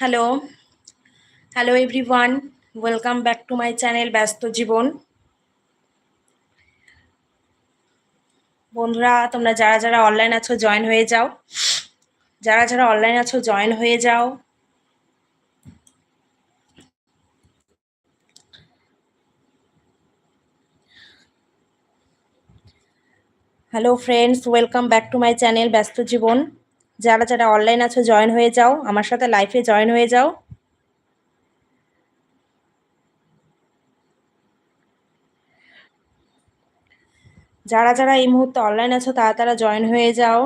Hello hello everyone welcome back to my channel Byasto Jibon বন্ধুরা, তোমরা যারা যারা অনলাইন আছো জয়েন হয়ে যাও। যারা যারা অনলাইন আছো জয়েন হয়ে যাও। Hello friends welcome back to my channel Byasto Jibon যারা যারা অনলাইন আছো জয়েন হয়ে যাও। আমার সাথে লাইফে জয়েন হয়ে যাও। যারা যারা এই মুহূর্তে অনলাইন আছো, তারা তারা জয়েন হয়ে যাও।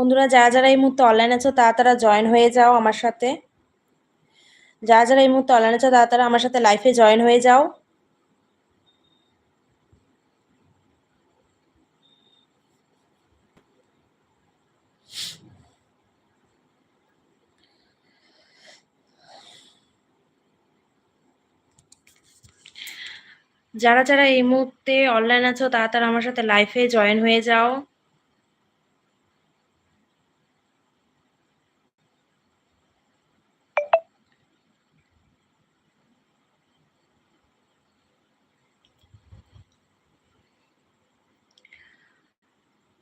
বন্ধুরা, যারা যারা এই মুহূর্তে অনলাইন আছো, তারা তারা জয়েন হয়ে যাও আমার সাথে। যারা যারা এই মুহূর্তে অনলাইন আছো, তারা তারা আমার সাথে লাইফে জয়েন হয়ে যাও। যারা যারা এই মুহূর্তে অনলাইন আছো, তারা তারা আমার সাথে লাইফে জয়েন হয়ে যাও।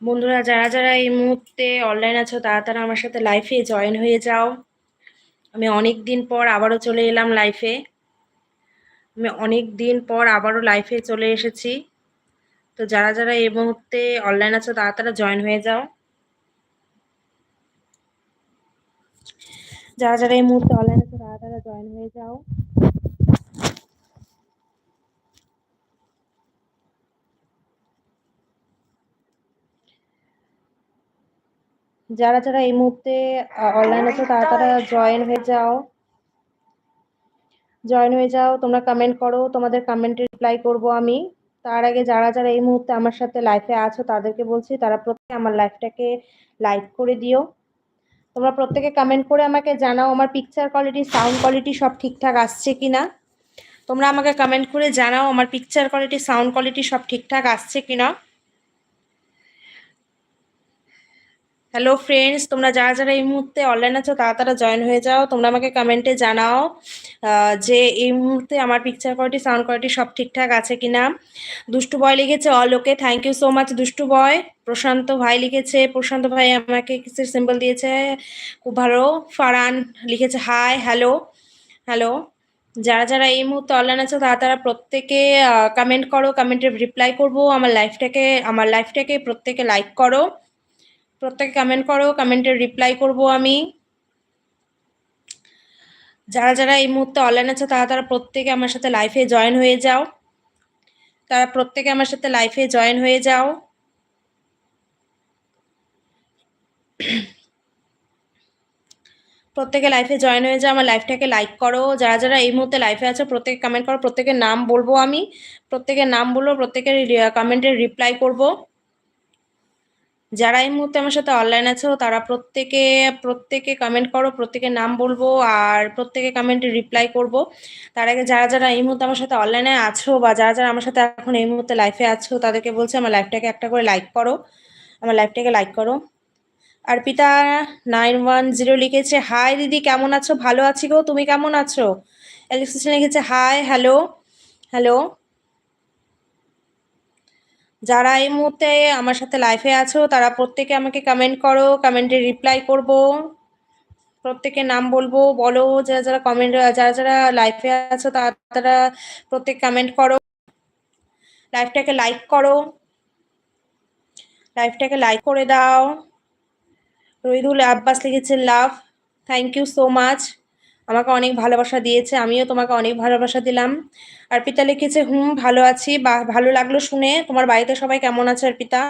বন্ধুরা, যারা যারা এই মুহূর্তে অনলাইন আছো, তারা তারা আমার সাথে লাইফে জয়েন হয়ে যাও। আমি অনেক দিন পর আবারও চলে এলাম লাইফে আমি অনেক দিন পর আবারও লাইফে চলে এসেছি। তো যারা যারা এই মুহূর্তে অনলাইন আছো, তারা তারা জয়েন হয়ে যাও। যারা যারা এই মুহূর্তে অনলাইন আছো, তারা তারা জয়েন হয়ে যাও। যারা যারা এই মুহূর্তে অনলাইন আছে, তারা তারা জয়েন হয়ে যাও। জয়েন হয়ে যাও, তোমরা কমেন্ট করো, তোমাদের কমেন্টে রিপ্লাই করব আমি। তার আগে যারা যারা এই মুহূর্তে আমার সাথে লাইফে আছো, তাদেরকে বলছি, তারা প্রত্যেকে আমার লাইফটাকে লাইক করে দিও। তোমরা প্রত্যেকে কমেন্ট করে আমাকে জানাও, আমার পিকচার কোয়ালিটি সাউন্ড কোয়ালিটি সব ঠিকঠাক আসছে কি না তোমরা আমাকে কমেন্ট করে জানাও, আমার পিকচার কোয়ালিটি সাউন্ড কোয়ালিটি সব ঠিকঠাক আসছে কি না হ্যালো ফ্রেন্ডস তোমরা যারা যারা এই মুহূর্তে অনলাইন আছো, তারা তারা জয়েন হয়ে যাও। তোমরা আমাকে কমেন্টে জানাও যে এই মুহূর্তে আমার পিকচার কোয়ালিটি সাউন্ড কোয়ালিটি সব ঠিকঠাক আছে কিনা। দুষ্টু বয় লিখেছে all okay thank you so much Dushtu boy Prashanta ভাই লিখেছে, প্রশান্ত ভাই আমাকে কিছু সিম্বল দিয়েছে। খুব ভালো। ফারান লিখেছে হাই হ্যালো হ্যালো যারা যারা এই মুহূর্তে অনলাইন আছে, তারা তারা প্রত্যেকে কমেন্ট করো। কমেন্টের রিপ্লাই করব। আমার লাইফটাকে আমার লাইফটাকে প্রত্যেকে লাইক করো। প্রত্যেকে কমেন্ট করো কমেন্টের রিপ্লাই করব আমি। যারা যারা এই মুহূর্তে অনলাইন আছে, তারা তারা প্রত্যেকে আমার সাথে লাইফে জয়েন হয়ে যাও। তারা প্রত্যেকে আমার সাথে লাইফে জয়েন হয়ে যাও। প্রত্যেকে লাইফে জয়েন হয়ে যাও, আমার লাইফটাকে লাইক করো। যারা যারা এই মুহূর্তে লাইফে আছো, প্রত্যেকে কমেন্ট করো, প্রত্যেকের নাম বলব আমি। প্রত্যেকের নাম বলব, প্রত্যেকের কমেন্টের রিপ্লাই করব। যারা এই মুহূর্তে আমার সাথে অনলাইন আছো, তারা প্রত্যেকে প্রত্যেকে কমেন্ট করো, প্রত্যেকের নাম বলব আর প্রত্যেকে কমেন্টে রিপ্লাই করব। তার আগে যারা যারা এই মুহূর্তে আমার সাথে অনলাইনে আছো বা যারা যারা আমার সাথে এখন এই মুহূর্তে লাইফে আছো, তাদেরকে বলছে আমার লাইফটাকে একটা করে লাইক করো। আমার লাইফটাকে লাইক করো। আর পিতা নাইন ওয়ান জিরো লিখেছে হাই দিদি, কেমন আছো? ভালো আছি গো, তুমি কেমন আছো? অ্যালেক্সিস লিখেছে হাই হ্যালো হ্যালো যারা এই মুহূর্তে আমার সাথে লাইফে আছো, তারা প্রত্যেকে আমাকে কমেন্ট করো কমেন্টে রিপ্লাই করব। প্রত্যেকের নাম বলব, বলো, যারা যারা কমেন্ট যারা যারা লাইফে আছো, তারা প্রত্যেক কমেন্ট করো। লাইফটাকে লাইক করো। লাইফটাকে লাইক করে দাও। রহিদুল আব্বাস লিখেছে love thank you so much আমাকে অনেক ভালোবাসা দিয়েছে, আমিও তোমাকে অনেক ভালোবাসা দিলাম। অর্পিতা লিখেছে, হুম, ভালো আছি, বা ভালো লাগল শুনে। তোমার বাড়িতে সবাই কেমন আছে অর্পিতা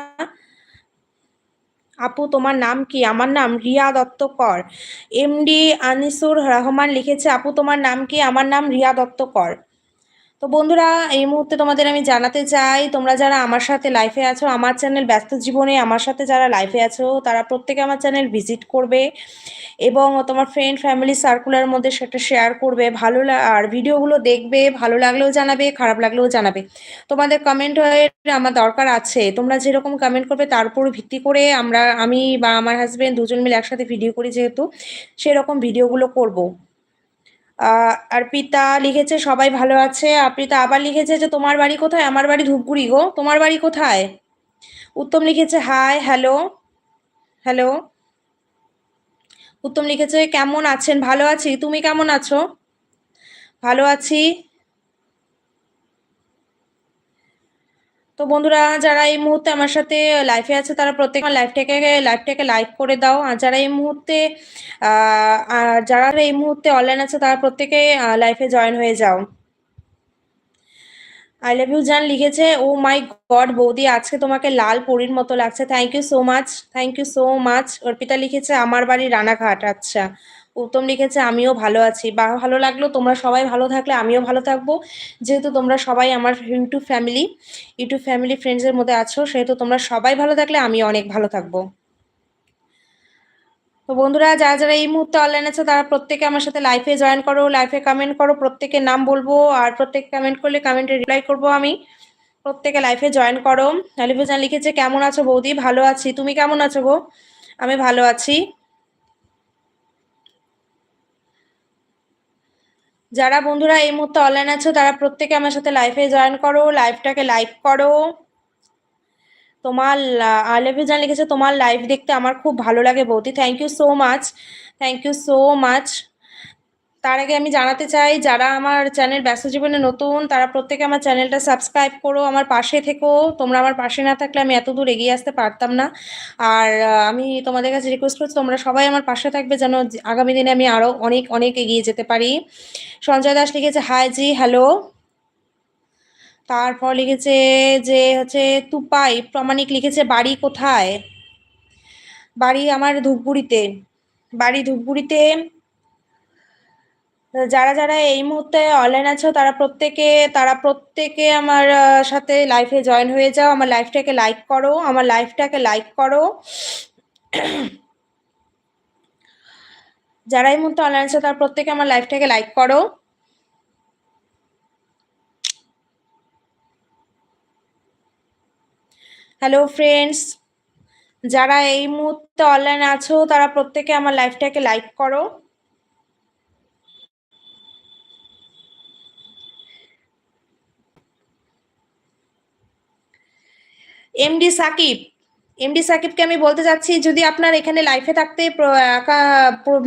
আপু, তোমার নাম কি? আমার নাম রিয়া দত্ত দত্তকর। এমডি আনিসুর রহমান লিখেছে, আপু, তোমার নাম কি? আমার নাম রিয়া দত্তকর। তো বন্ধুরা, এই মুহূর্তে তোমাদের আমি জানাতে চাই, তোমরা যারা আমার সাথে লাইফে আছো, আমার চ্যানেল ব্যস্ত জীবনে আমার সাথে যারা লাইফে আছো, তারা প্রত্যেকে আমার চ্যানেল ভিজিট করবে এবং তোমার ফ্রেন্ড ফ্যামিলি সার্কুলার মধ্যে সেটা শেয়ার করবে। ভালো আর ভিডিওগুলো দেখবে, ভালো লাগলেও জানাবে, খারাপ লাগলেও জানাবে। তোমাদের কমেন্ট হয়ে আমার দরকার আছে। তোমরা যেরকম কমেন্ট করবে, তার উপর ভিত্তি করে আমরা, আমি বা আমার হাজব্যান্ড দুজন মিলে একসাথে ভিডিও করি যেহেতু, সেরকম ভিডিওগুলো করব। আর পিতা লিখেছে, সবাই ভালো আছে। অর্পিতা আবার লিখেছে যে, তোমার বাড়ি কোথায়? আমার বাড়ি ধূপগুড়ি গো। তোমার বাড়ি কোথায়? উত্তম লিখেছে, হাই, হ্যালো হ্যালো। উত্তম লিখেছে, কেমন আছেন? ভালো আছি। তুমি কেমন আছো? ভালো আছি। তো বন্ধুরা, যারা এই মুহূর্তে আমার সাথে লাইফে আছে, তারা প্রত্যেক লাইফটাকে লাইফটাকে লাইক করে দাও। আর যারা এই মুহূর্তে যারা এই মুহূর্তে অনলাইন আছে, তারা প্রত্যেকে লাইফে জয়েন হয়ে যাও। আই লাভ ইউ জান লিখেছে ও মাই গড বৌদি, আজকে তোমাকে লাল পরির মতো লাগছে। Thank you so much thank you so much Arpita লিখেছে, আমার বাড়ি রানাঘাট। আচ্ছা। উত্তম লিখেছে, আমিও ভালো আছি। বা, ভালো লাগল, তোমরা সবাই ভালো থাকলে আমিও ভালো থাকব। যেহেতু তোমরা সবাই আমার ইউটিউব ফ্যামিলি ইউটিউব ফ্যামিলি ফ্রেন্ডসের মধ্যে আছো, সেহেতু তোমরা সবাই ভালো থাকলে আমি অনেক ভালো থাকব। তো বন্ধুরা, যারা যারা এই মুহূর্তে অনলাইন আছে, তারা প্রত্যেকে আমার সাথে লাইফে জয়েন করো লাইফে কমেন্ট করো, প্রত্যেকের নাম বলব, আর প্রত্যেকে কমেন্ট করলে কমেন্টে রিপ্লাই করব আমি। প্রত্যেকে লাইফে জয়েন করো। জান লিখেছে, কেমন আছো বৌদি? ভালো আছি। তুমি কেমন আছো গো? আমি ভালো আছি। যারা বন্ধুরা এই মুহূর্তে অনলাইন আছো, তারা প্রত্যেকে আমার সাথে লাইফে জয়েন করো লাইফটাকে লাইভ করো। তোমার আলেভিজান লিখেছে, তোমার লাইভ দেখতে আমার খুব ভালো লাগে বৌদি। Thank you so much thank you so much তার আগে আমি জানাতে চাই, যারা আমার চ্যানেল ব্যস্ত জীবনে নতুন, তারা প্রত্যেকে আমার চ্যানেলটা সাবস্ক্রাইব করো, আমার পাশে থেকো। তোমরা আমার পাশে না থাকলে আমি এত দূর এগিয়ে আসতে পারতাম না। আর আমি তোমাদের কাছে রিকোয়েস্ট করছি, তোমরা সবাই আমার পাশে থাকবে যেন আগামী দিনে আমি আরও অনেক অনেক এগিয়ে যেতে পারি। সঞ্জয় দাস লিখেছে হাই জি হ্যালো তারপর লিখেছে যে হচ্ছে, তুপাই প্রমাণিক লিখেছে, বাড়ি কোথায়? বাড়ি আমার ধূপগুড়িতে। বাড়ি ধূপগুড়িতে যারা যারা এই মুহূর্তে অনলাইন আছো, তারা প্রত্যেকে তারা প্রত্যেকে আমার সাথে লাইফে জয়েন হয়ে যাও। আমার লাইফটাকে লাইক করো। আমার লাইফটাকে লাইক করো। যারা এই মুহূর্তে অনলাইন আছে, তারা প্রত্যেকে আমার লাইফটাকে লাইক করো। হ্যালো ফ্রেন্ডস যারা এই মুহূর্তে অনলাইন আছো, তারা প্রত্যেকে আমার লাইফটাকে লাইক করো। এমডি সাকিব এমডি সাকিবকে আমি বলতে চাচ্ছি, যদি আপনার এখানে লাইফে থাকতে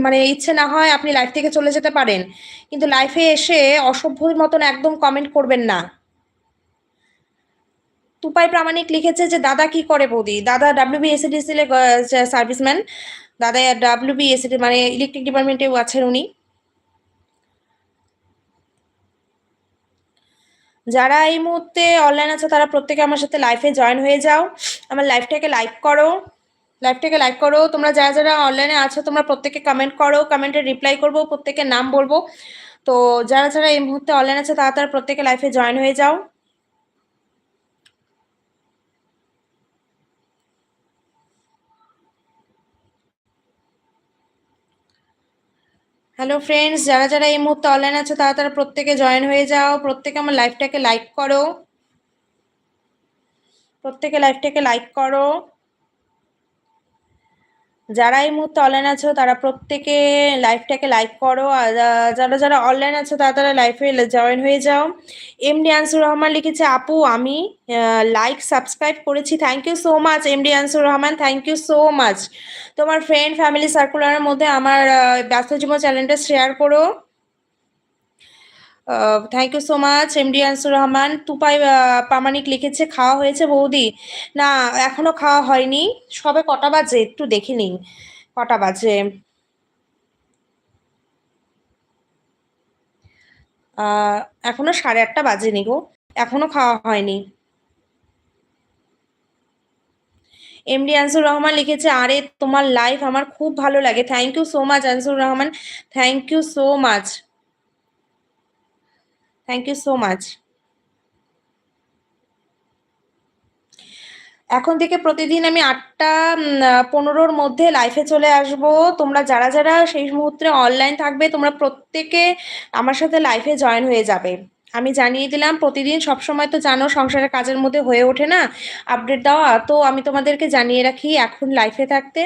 মানে ইচ্ছে না হয়, আপনি লাইফ থেকে চলে যেতে পারেন। কিন্তু লাইফে এসে অসভ্যর মতন একদম কমেন্ট করবেন না। তুপাই প্রামাণিক লিখেছে যে, দাদা কি করে বৌদি? দাদা ডাব্লিউবি এসিডিসিল সার্ভিসম্যান দাদা ডাব্লিউবি এসিডি মানে ইলেকট্রিক ডিপার্টমেন্টেও আছেন উনি। যারা এই মুহূর্তে অনলাইন আছে, তারা প্রত্যেকে আমার সাথে লাইফে জয়েন হয়ে যাও। আমার লাইফটাকে লাইক করো। লাইফটাকে লাইক করো। তোমরা যারা যারা অনলাইনে আছো, তোমরা প্রত্যেকে কমেন্ট করো। কমেন্টে রিপ্লাই করব, প্রত্যেকের নাম বলব। তো যারা যারা এই মুহূর্তে অনলাইন আছে, তারা তারা প্রত্যেকে লাইফে জয়েন হয়ে যাও। হ্যালো ফ্রেন্ডস যারা যারা এই মুহূর্তে অনলাইন আছে, তারা তারা প্রত্যেকে জয়েন হয়ে যাও। প্রত্যেকে আমার লাইফটাকে লাইক করো। প্রত্যেকে লাইফটাকে লাইক করো। যারা এই মুহূর্তে অনলাইন আছো, তারা প্রত্যেকে লাইফটাকে লাইক করো। আর যারা যারা অনলাইন আছো, তারা তারা লাইফে জয়েন হয়ে যাও। এমডি আনসুর রহমান লিখেছে, আপু, আমি লাইক সাবস্ক্রাইব করেছি। Thank you so much MD Ansur Rahman thank you so much তোমার ফ্রেন্ড ফ্যামিলি সার্কুলারের মধ্যে আমার ব্যস্ত জীবন চ্যানেলটা শেয়ার করো। Thank you so much MD Ansur Rahman Tupai Pramanik লিখেছে, খাওয়া হয়েছে বৌদি। না, এখনও খাওয়া হয়নি। সবে কটা বাজে? একটু দেখে নিন। কটা বাজে? এখনও সাড়ে আটটা বাজেনি গো। এখনও খাওয়া হয়নি। এমডি আনসুর রহমান লিখেছে, আরে, তোমার লাইফ আমার খুব ভালো লাগে। Thank you so much Ansur Rahman thank you so much thank you so much এখন থেকে প্রতিদিন আমি আটটা পনেরোর মধ্যে লাইফে চলে আসব। তোমরা যারা যারা সেই মুহূর্তে অনলাইন থাকবে, তোমরা প্রত্যেকে আমার সাথে লাইফে জয়েন হয়ে যাবে। আমি জানিয়ে দিলাম, প্রতিদিন সবসময় তো জানো সংসারের কাজের মধ্যে হয়ে ওঠে না আপডেট দেওয়া, তো আমি তোমাদেরকে জানিয়ে রাখি এখন লাইফে থাকতে,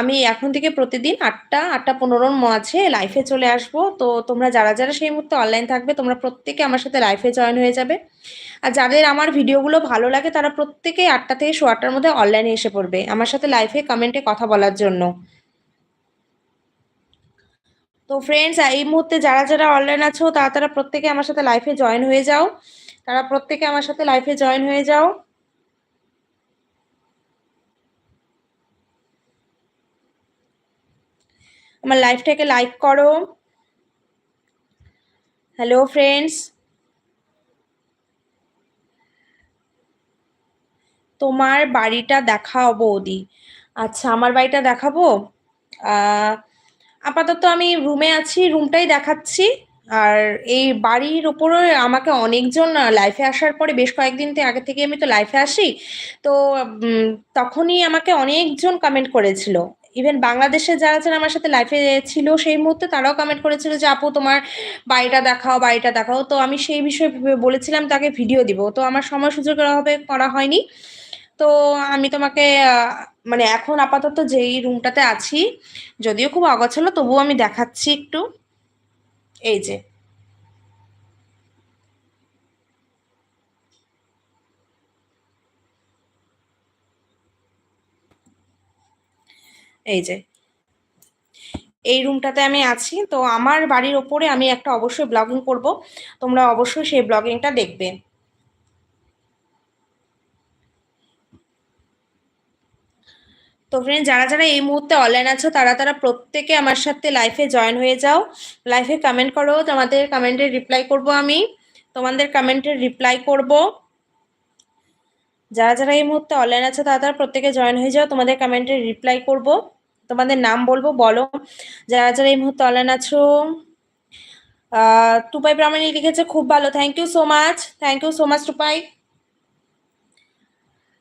আমি এখন থেকে প্রতিদিন আটটা আটটা পনেরোর মাঝে লাইফে চলে আসব, তো তোমরা যারা যারা সেই মুহূর্তে অনলাইন থাকবে, তোমরা প্রত্যেকে আমার সাথে লাইফে জয়েন হয়ে যাবে, আর যাদের আমার ভিডিওগুলো ভালো লাগে, তারা প্রত্যেকেই আটটা থেকে আটটার মধ্যে অনলাইনে এসে পড়বে, আমার সাথে লাইফে কমেন্টে কথা বলার জন্য। তো ফ্রেন্ডস এই মুহূর্তে যারা যারা অনলাইন আছো, তারা তারা প্রত্যেকে আমার সাথে লাইফে জয়েন হয়ে যাও। তারা প্রত্যেকে আমার সাথে লাইফে জয়েন হয়ে যাও। আমার লাইফটাকে লাইক করো। হ্যালো ফ্রেন্ডস তোমার বাড়িটা দেখাও বৌদি। আচ্ছা আমার বাড়িটা দেখাবো? আপাতত আমি রুমে আছি রুমটাই দেখাচ্ছি। আর এই বাড়ির ওপরে আমাকে অনেকজন লাইফে আসার পরে বেশ কয়েকদিন আগে থেকে আমি তো লাইফে আসি। তো তখনই আমাকে অনেকজন কমেন্ট করেছিল। ইভেন বাংলাদেশে যারা যারা আমার সাথে লাইফে ছিল সেই মুহূর্তে তারাও কমেন্ট করেছিল যে, আপু, তোমার বাড়িটা দেখাও বাড়িটা দেখাও। তো আমি সেই বিষয়ে বলেছিলাম, তাকে ভিডিও দিব। তো আমার সময় সুযোগ হবে, করা হয়নি। তো আমি তোমাকে মানে এখন আপাতত যেই রুমটাতে আছি, যদিও খুব অগোছালো, তবুও আমি দেখাচ্ছি একটু। এই যে। এই যে। এই রুমটাতে আমি আছি, তো আমার বাড়ির ওপরে আমি একটা অবশ্যই ব্লগিং করব। তোমরা অবশ্যই সেই ব্লগিংটা দেখবে। তো ফ্রেন্ড যারা যারা এই মুহূর্তে অনলাইন আছো, তারা তারা প্রত্যেকে আমার সাথে লাইফে জয়েন হয়ে যাও। লাইফে কমেন্ট করো, তোমাদের কমেন্টের রিপ্লাই করব আমি। তোমাদের কমেন্টের রিপ্লাই করব। যারা যারা এই মুহূর্তে অনলাইন আছে, তারা তারা প্রত্যেকে জয়েন হয়ে যাও, তোমাদের কমেন্টের রিপ্লাই করব। তোমাদের নাম বলব, বলো। যারা যারা এই মুহূর্তে অনলাইন আছো টুপাই প্রামাণিক লিখেছে, খুব ভালো thank you so much thank you so much Tupai.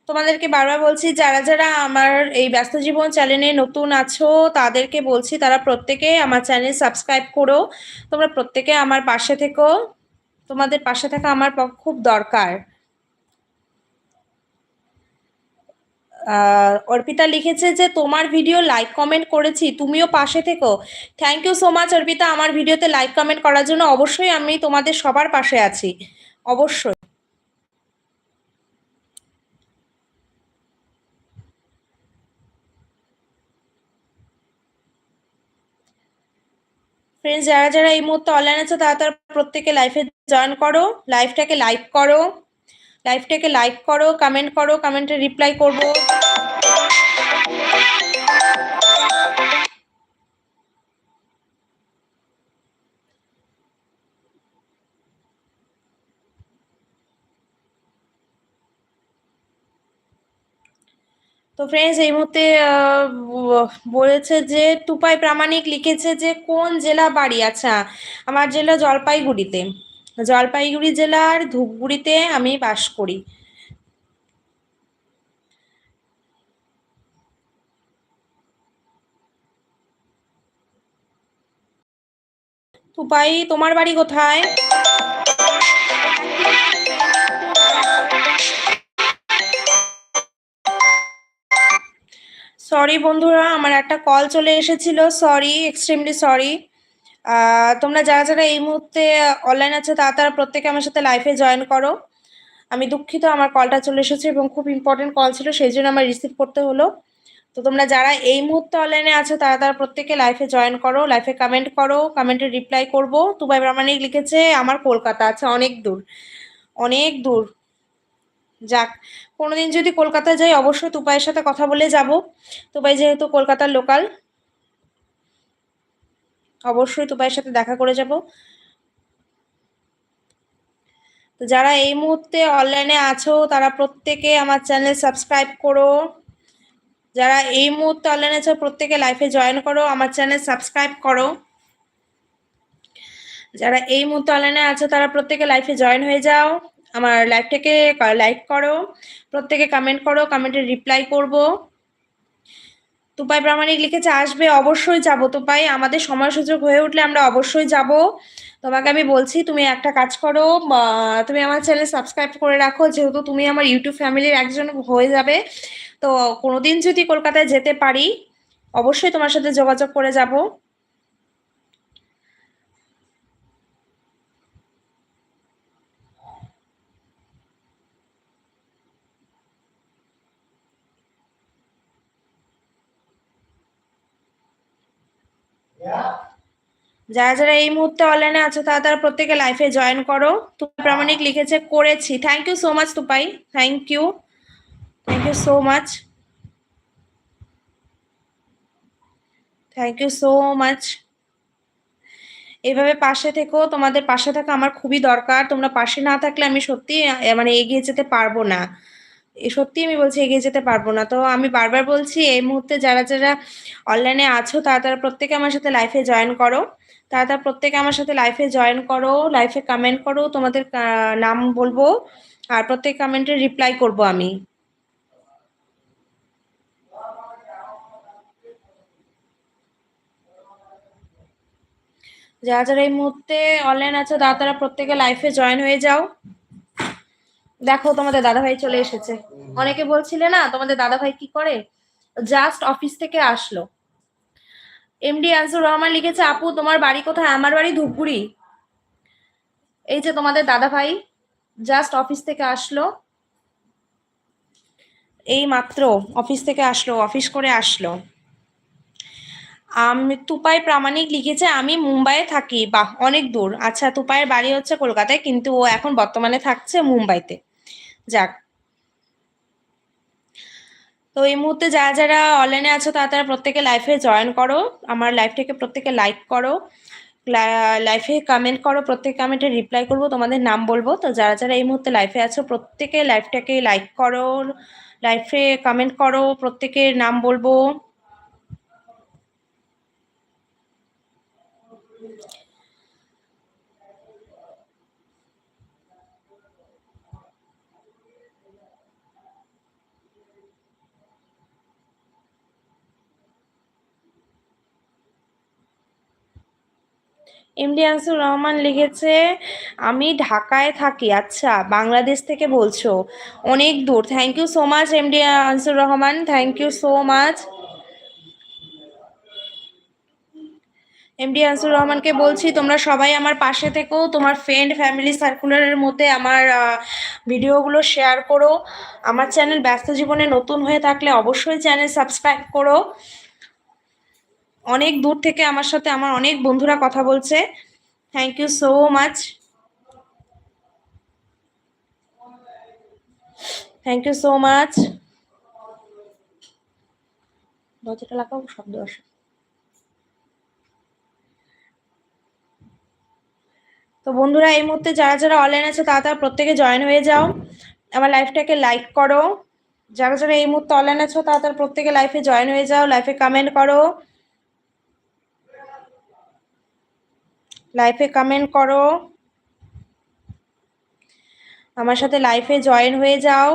তোমাদেরকে বারবার বলছি, যারা যারা আমার এই ব্যস্ত জীবন চ্যানেলে নতুন আছো, তাদেরকে বলছি, তারা প্রত্যেকে আমার চ্যানেল সাবস্ক্রাইব করো। তোমরা প্রত্যেকে আমার পাশে থেকো। তোমাদের পাশে থাকা আমার খুব দরকার। অর্পিতা লিখেছে যে, তোমার ভিডিও লাইক কমেন্ট করেছি, তুমিও পাশে থেকো। Thank you so much Arpita. আমার ভিডিওতে লাইক কমেন্ট করার জন্য অবশ্যই আমি তোমাদের সবার পাশে আছি। অবশ্যই। ফ্রেন্ডস যারা যারা এই মুহূর্তে অনলাইন আছে, তারা তারা প্রত্যেকে লাইফে জয়েন করো লাইফটাকে লাইক করো লাইফটাকে লাইক করো কমেন্ট করো কমেন্টে রিপ্লাই করব। তো ফ্রেন্ডস এই মুহূর্তে বলেছে যে টুপাই প্রামাণিক লিখেছে যে, কোন জেলা বাড়ি? আচ্ছা আমার জেলা জলপাইগুড়িতে। জলপাইগুড়ি জেলার ধূপগুড়িতে আমি বাস করি। টুপাই তোমার বাড়ি কোথায়? সরি বন্ধুরা, আমার একটা কল চলে এসেছিল। সরি এক্সট্রিমলি সরি তোমরা যারা যারা এই মুহূর্তে অনলাইন আছে, তারা তারা প্রত্যেকে আমার সাথে লাইফে জয়েন করো। আমি দুঃখিত, আমার কলটা চলে এসেছে এবং খুব ইম্পর্টেন্ট কল ছিল, সেই জন্য আমার রিসিভ করতে হলো। তো তোমরা যারা এই মুহূর্তে অনলাইনে আছো, তারা তারা প্রত্যেকে লাইফে জয়েন করো লাইফে কমেন্ট করো কমেন্টে রিপ্লাই করব। তুবাই প্রামাণিক লিখেছে, আমার কলকাতা আছে, অনেক দূর অনেক দূর। যাক, কোনোদিন যদি কলকাতায় যাই, অবশ্যই তুপাইয়ের সাথে কথা বলে যাব। তুপাই যেহেতু কলকাতার লোকাল, অবশ্যই তুপাইয়ের সাথে দেখা করে যাব। তো যারা এই মুহূর্তে অনলাইনে আছো, তারা প্রত্যেকে আমার চ্যানেল সাবস্ক্রাইব করো। যারা এই মুহূর্তে অনলাইনে আছো, প্রত্যেকে লাইফে জয়েন করো, আমার চ্যানেল সাবস্ক্রাইব করো। যারা এই মুহূর্তে অনলাইনে আছো, তারা প্রত্যেকে লাইফে জয়েন হয়ে যাও। আমার লাইভটাকে লাইক করো, প্রত্যেকে কমেন্ট করো কমেন্টে রিপ্লাই করব। তুপাই প্রামাণিক লিখেছে, আসবে, অবশ্যই যাব তুপাই। আমাদের সময় সুযোগ হয়ে উঠলে আমরা অবশ্যই যাব। তোমাকে আমি বলছি, তুমি একটা কাজ করো তুমি আমার চ্যানেল সাবস্ক্রাইব করে রাখো। যেহেতু তুমি আমার ইউটিউব ফ্যামিলির একজন হয়ে যাবে, তো কোনোদিন যদি কলকাতায় যেতে পারি, অবশ্যই তোমার সাথে যোগাযোগ করে যাব। যারা যারা এই মুহূর্তে অনলাইনে আছো, তারা তারা প্রত্যেকে লাইফে জয়েন করো। তুপাই প্রামাণিক লিখেছে, করেছি। Thank you so much Tupai. Thank you thank you so much thank you so much এভাবে পাশে থেকো। তোমাদের পাশে থাকা আমার খুবই দরকার। তোমরা পাশে না থাকলে আমি সত্যি মানে এগিয়ে যেতে পারব না। সত্যি আমি বলছি এগিয়ে যেতে পারব না। তো আমি বারবার বলছি, এই মুহূর্তে যারা যারা অনলাইনে আছো, তারা তারা প্রত্যেকে আমার সাথে লাইফে জয়েন করো। তারা তারা প্রত্যেকে আমার সাথে লাইফে জয়েন করো লাইফে কমেন্ট করো, তোমাদের নাম বলব, আর প্রত্যেক কমেন্টের রিপ্লাই করব আমি। যারা যারা এই মুহূর্তে অনলাইন আছে, তারা তারা প্রত্যেকে লাইফে জয়েন হয়ে যাও। দেখো, তোমাদের দাদাভাই চলে এসেছে। অনেকে বলছিলে, না, তোমাদের দাদাভাই কি করে? জাস্ট অফিস থেকে আসলো। এমডি আনসুর রহমান লিখেছে, আপু, তোমার বাড়ি কোথায়? আমার বাড়ি ধূপগুড়ি। এই যে তোমাদের দাদা ভাই জাস্ট অফিস থেকে আসলো। এই মাত্র অফিস থেকে আসলো অফিস করে আসলো। আমি, তুপাই প্রামাণিক লিখেছে, আমি মুম্বাইয়ে থাকি। বাহ, অনেক দূর। আচ্ছা তুপাইয়ের বাড়ি হচ্ছে কলকাতায়, কিন্তু ও এখন বর্তমানে থাকছে মুম্বাইতে। যাক। তো এই মুহূর্তে যারা যারা অনলাইনে আছো, তারা তারা প্রত্যেকে লাইফে জয়েন করো। আমার লাইফটাকে প্রত্যেকে লাইক করো। লাইফে কমেন্ট করো। প্রত্যেক কমেন্টে রিপ্লাই করব, তোমাদের নাম বলব। তো যারা যারা এই মুহূর্তে লাইফে আছো, প্রত্যেকে লাইফটাকে লাইক করো লাইফে কমেন্ট করো, প্রত্যেকের নাম বলব। এমডি আনসুর রহমান লিখেছে, আমি ঢাকায় থাকি। আচ্ছা বাংলাদেশ থেকে বলছো। অনেক দূর। Thank you so much MD Ansur Rahman thank you so much MD Ansur রহমানকে বলছি, তোমরা সবাই আমার পাশে থেকো। তোমার ফ্রেন্ড ফ্যামিলি সার্কুলারের মধ্যে আমার ভিডিওগুলো শেয়ার করো। আমার চ্যানেল ব্যস্ত জীবনে নতুন হয়ে থাকলে অবশ্যই চ্যানেল সাবস্ক্রাইব করো। অনেক দূর থেকে আমার সাথে আমার অনেক বন্ধুরা কথা বলছে। Thank you so much thank you so much দরজাটা লাগাও, শব্দ আসে। তো বন্ধুরা, এই মুহূর্তে যারা যারা অনলাইন আছে, তারা তারা প্রত্যেকে জয়েন হয়ে যাও। আমার লাইফটাকে লাইক করো। যারা যারা এই মুহূর্তে অনলাইন আছো, তারা তারা প্রত্যেকে লাইফে জয়েন হয়ে যাও লাইফে কমেন্ট করো। লাইফে কমেন্ট করো। আমার সাথে লাইফে জয়েন হয়ে যাও।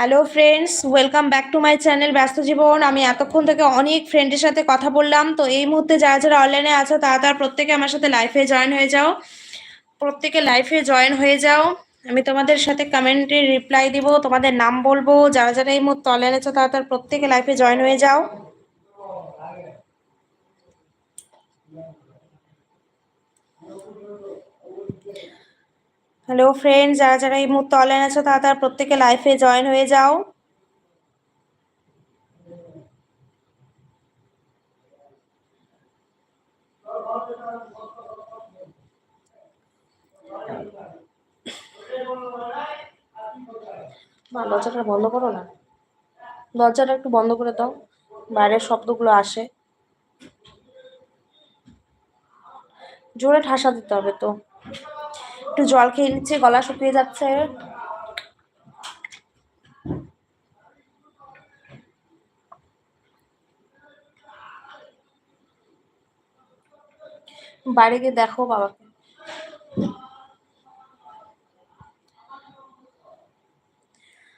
Hello friends welcome back to my channel Byasto Jibon আমি এতক্ষণ থেকে অনেক ফ্রেন্ডের সাথে কথা বললাম। তো এই মুহূর্তে যারা যারা অনলাইনে আছো, তারা তারা প্রত্যেকে আমার সাথে লাইফে জয়েন হয়ে যাও। প্রত্যেকে লাইফে জয়েন হয়ে যাও। আমি তোমাদের সাথে কমেন্টে রিপ্লাই দিব, তোমাদের নাম বলব। যারা যারা এই মুহূর্তে অনলাইনে আছো, তারা তার প্রত্যেকে লাইফে জয়েন হয়ে যাও। হ্যালো ফ্রেন্ড যারা যারা এই মুহূর্তে অনলাইন আছো, তারা তার প্রত্যেকে লাইফে জয়েন হয়ে যাও। মা, দরজাটা বন্ধ করো না। দরজাটা একটু বন্ধ করে দাও। বাইরের শব্দগুলো আসে। জোরে ঠাসা দিতে হবে তো। একটু জল খেয়ে নিচ্ছে, গলা শুকিয়ে যাচ্ছে। বাইরে গিয়ে দেখো বাবাকে।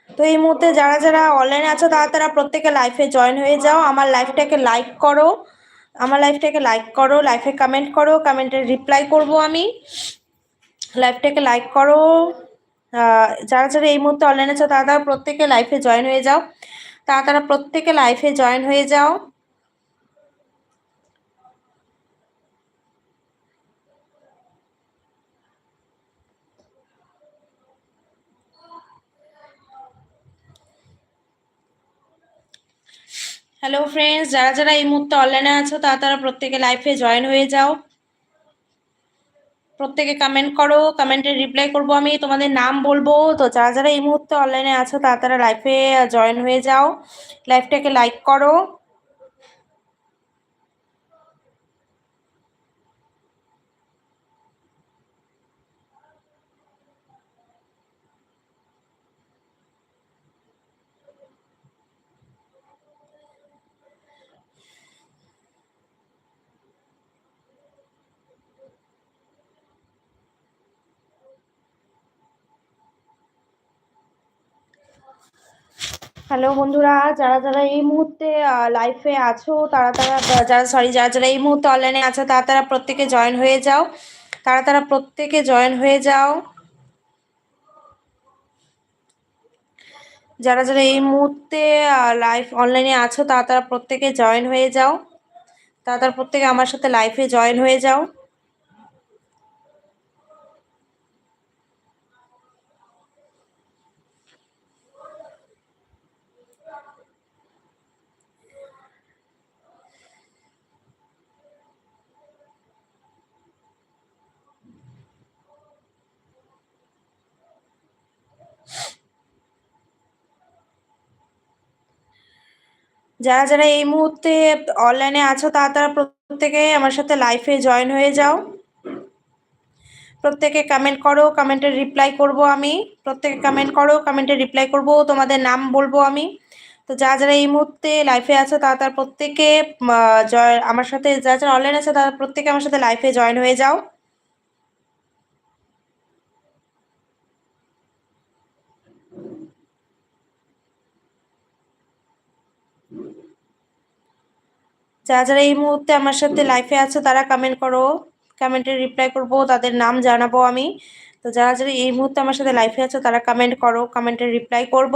তো এই মুহূর্তে যারা যারা অনলাইনে আছো, তারা তারা প্রত্যেকে লাইফে জয়েন হয়ে যাও। আমার লাইফটাকে লাইক করো। আমার লাইফটাকে লাইক করো লাইফে কমেন্ট করো। কমেন্টের রিপ্লাই করব আমি। লাইফটাকে লাইক করো। যারা যারা এই মুহূর্তে অনলাইনে আছো, তারা তারা প্রত্যেকে লাইফে জয়েন হয়ে যাও। তারা তারা প্রত্যেকে লাইফে জয়েন হয়ে যাও। হ্যালো ফ্রেন্ডস যারা যারা এই মুহূর্তে অনলাইনে আছো, তারা তারা প্রত্যেকে লাইফে জয়েন হয়ে যাও। প্রত্যেকে কমেন্ট করো কমেন্টে রিপ্লাই করব আমি, তোমাদের নাম বলব। তো যারা যারা এই মুহূর্তে অনলাইনে আছো, তারা তারা লাইফে জয়েন হয়ে যাও। লাইফটাকে লাইক করো। হ্যালো বন্ধুরা, যারা যারা এই মুহূর্তে লাইফে আছো, তারা তারা যারা সরি যারা যারা এই মুহূর্তে অনলাইনে আছো, তারা তারা প্রত্যেকে জয়েন হয়ে যাও। তারা তারা প্রত্যেকে জয়েন হয়ে যাও। যারা যারা এই মুহূর্তে লাইফ অনলাইনে আছো, তারা তারা প্রত্যেকে জয়েন হয়ে যাও। তারা তারা প্রত্যেকে আমার সাথে লাইফে জয়েন হয়ে যাও। যারা যারা এই মুহূর্তে অনলাইনে আছো, তারা তারা প্রত্যেকে আমার সাথে লাইফে জয়েন হয়ে যাও। প্রত্যেকে কমেন্ট করো কমেন্টের রিপ্লাই করব আমি। প্রত্যেকে কমেন্ট করো কমেন্টের রিপ্লাই করব, তোমাদের নাম বলব আমি। তো যারা যারা এই মুহূর্তে লাইফে আছে, তারা, তার প্রত্যেকে জয় আমার সাথে যারা যারা অনলাইন আছে, তারা প্রত্যেকে আমার সাথে লাইফে জয়েন হয়ে যাও। যারা যারা এই মুহূর্তে আমার সাথে লাইফে আছে, তারা কমেন্ট করো। কমেন্টে রিপ্লাই করব, তাদের নাম জানাব আমি। তো যারা যারা এই মুহূর্তে আমার সাথে লাইফে আছে, তারা কমেন্ট করো। কমেন্টে রিপ্লাই করব।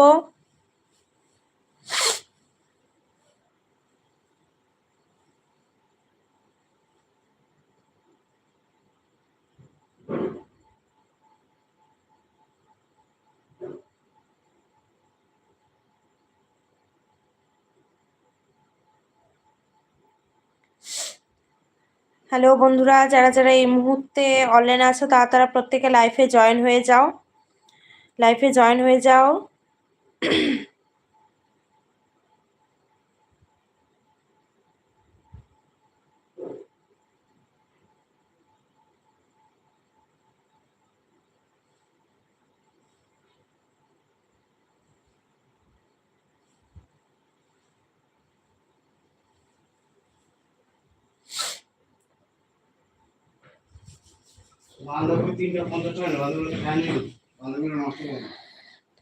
হ্যালো বন্ধুরা, যারা যারা এই মুহূর্তে অনলাইন আছো, তারা তারা প্রত্যেকে লাইফে জয়েন হয়ে যাও। লাইফে জয়েন হয়ে যাও।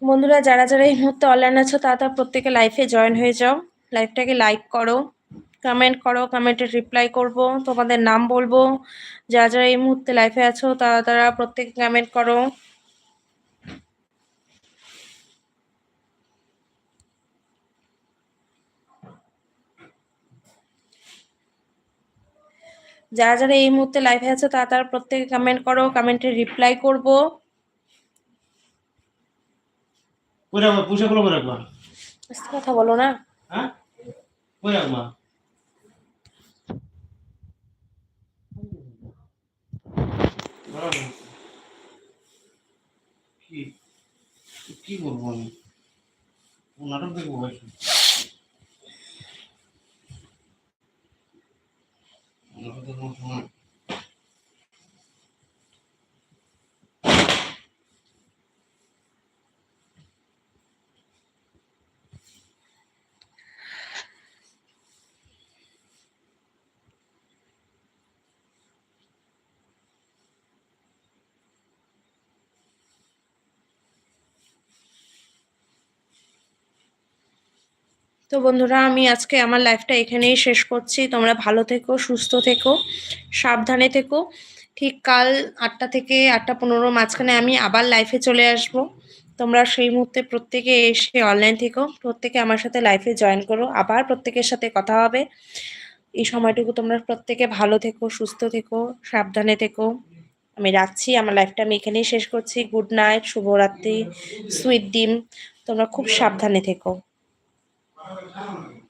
বন্ধুরা, যারা যারা এই মুহূর্তে অনলাইন আছো, তারা তারা প্রত্যেকে লাইফে জয়েন হয়ে যাও। লাইফটাকে লাইক করো কমেন্ট করো কমেন্টের রিপ্লাই করব। তোমাদের নাম বলব। যারা যারা এই মুহূর্তে লাইফে আছো, তারা তারা প্রত্যেকে কমেন্ট করো। যারা যারা এই মুহূর্তে লাইভে আছে তারা তারা প্রত্যেকে কমেন্ট করো কমেন্টে রিপ্লাই করব। কথা বলো না। হ্যাঁ? কি? কি করব আমি? নাটক দেখব বসে নাটক দেখার তো বন্ধুরা, আমি আজকে আমার লাইফটা এখানেই শেষ করছি। তোমরা ভালো থেকো, সুস্থ থেকো, সাবধানে থেকো। ঠিক কাল আটটা থেকে আটটা পনেরো মাঝখানে আমি আবার লাইফে চলে আসব। তোমরা সেই মুহূর্তে প্রত্যেকে এসে অনলাইন থেকো, প্রত্যেকে আমার সাথে লাইফে জয়েন করো, আবার প্রত্যেকের সাথে কথা হবে। এই সময়টুকু তোমরা প্রত্যেকে ভালো থেকো, সুস্থ থেকো, সাবধানে থেকো। আমি রাখছি, আমার লাইফটা আমি এখানেই শেষ করছি। গুড নাইট শুভরাত্রি সুইট ডিম তোমরা খুব সাবধানে থেকো। Another town.